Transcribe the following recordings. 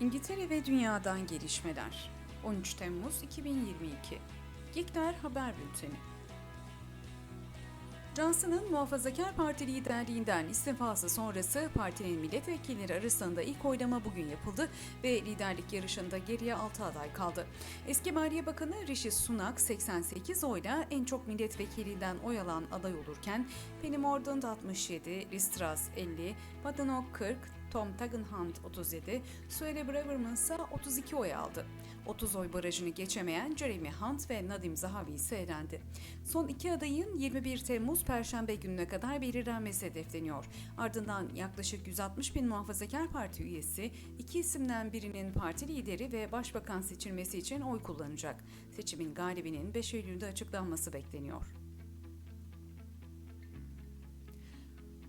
İngiltere ve dünyadan gelişmeler. 13 Temmuz 2022. Gikler Haber Bülteni. Johnson'ın Muhafazakar Parti liderliğinden istifası sonrası partinin milletvekilleri arasında ilk oylama bugün yapıldı ve liderlik yarışında geriye 6 aday kaldı. Eski Maliye Bakanı Rishi Sunak 88 oyla en çok milletvekilinden oy alan aday olurken Penny Mordaunt 67, Liz Truss 50, Badenoch 40, Tom Tagenhand 37, Suelle Braverman ise 32 oy aldı. 30 oy barajını geçemeyen Jeremy Hunt ve Nadim Zahavi ise elendi. Son iki adayın 21 Temmuz Perşembe gününe kadar belirlenmesi hedefleniyor. Ardından yaklaşık 160 bin muhafazakar parti üyesi iki isimden birinin parti lideri ve başbakan seçilmesi için oy kullanacak. Seçimin galibinin 5 Eylül'de açıklanması bekleniyor.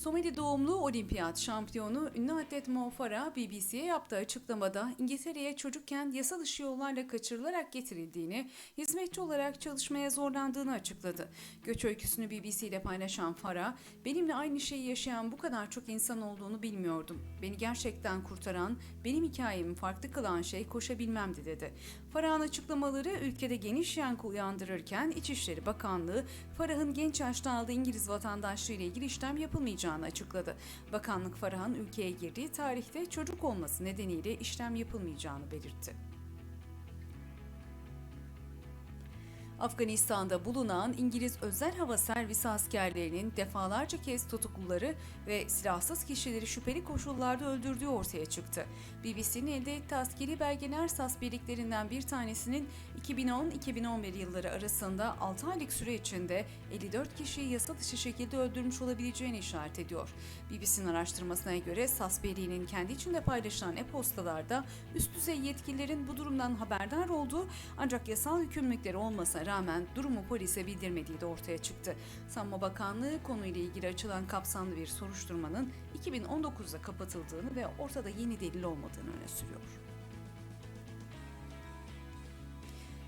Somali doğumlu olimpiyat şampiyonu ünlü atlet Mo Farah BBC'ye yaptığı açıklamada İngiltere'ye çocukken yasa dışı yollarla kaçırılarak getirildiğini, hizmetçi olarak çalışmaya zorlandığını açıkladı. Göç öyküsünü BBC ile paylaşan Farah, benimle aynı şeyi yaşayan bu kadar çok insan olduğunu bilmiyordum. Beni gerçekten kurtaran, benim hikayemi farklı kılan şey koşabilmemdi dedi. Farah'ın açıklamaları ülkede geniş yankı uyandırırken İçişleri Bakanlığı, Farah'ın genç yaşta aldığı İngiliz vatandaşlığı ile ilgili işlem yapılmayacağını açıkladı. Bakanlık Farah'ın ülkeye girdiği tarihte çocuk olması nedeniyle işlem yapılmayacağını belirtti. Afganistan'da bulunan İngiliz Özel Hava Servisi askerlerinin defalarca kez tutukluları ve silahsız kişileri şüpheli koşullarda öldürdüğü ortaya çıktı. BBC'nin elde ettiği askeri belgeler SAS birliklerinden bir tanesinin 2010-2011 yılları arasında 6 aylık süre içinde 54 kişiyi yasa dışı şekilde öldürmüş olabileceğini işaret ediyor. BBC'nin araştırmasına göre SAS birliğinin kendi içinde paylaşılan e-postalarda üst düzey yetkililerin bu durumdan haberdar olduğu ancak yasal yükümlülükleri olmasına rağmen durumu polise bildirmediği de ortaya çıktı. Savunma Bakanlığı konuyla ilgili açılan kapsamlı bir soruşturmanın 2019'da kapatıldığını ve ortada yeni delil olmadığını öne sürüyor.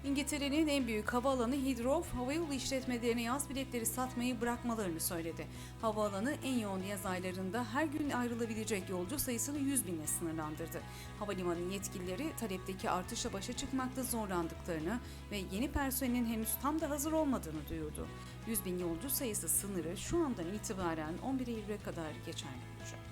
İngiltere'nin en büyük havaalanı Heathrow, havayolu işletmelerine yaz biletleri satmayı bırakmalarını söyledi. Havaalanı en yoğun yaz aylarında her gün ayrılabilecek yolcu sayısını 100 bine sınırlandırdı. Havalimanı yetkilileri talepteki artışla başa çıkmakta zorlandıklarını ve yeni personelin henüz tam da hazır olmadığını duyurdu. 100 bin yolcu sayısı sınırı şu andan itibaren 11 Eylül'e kadar geçerli olacak.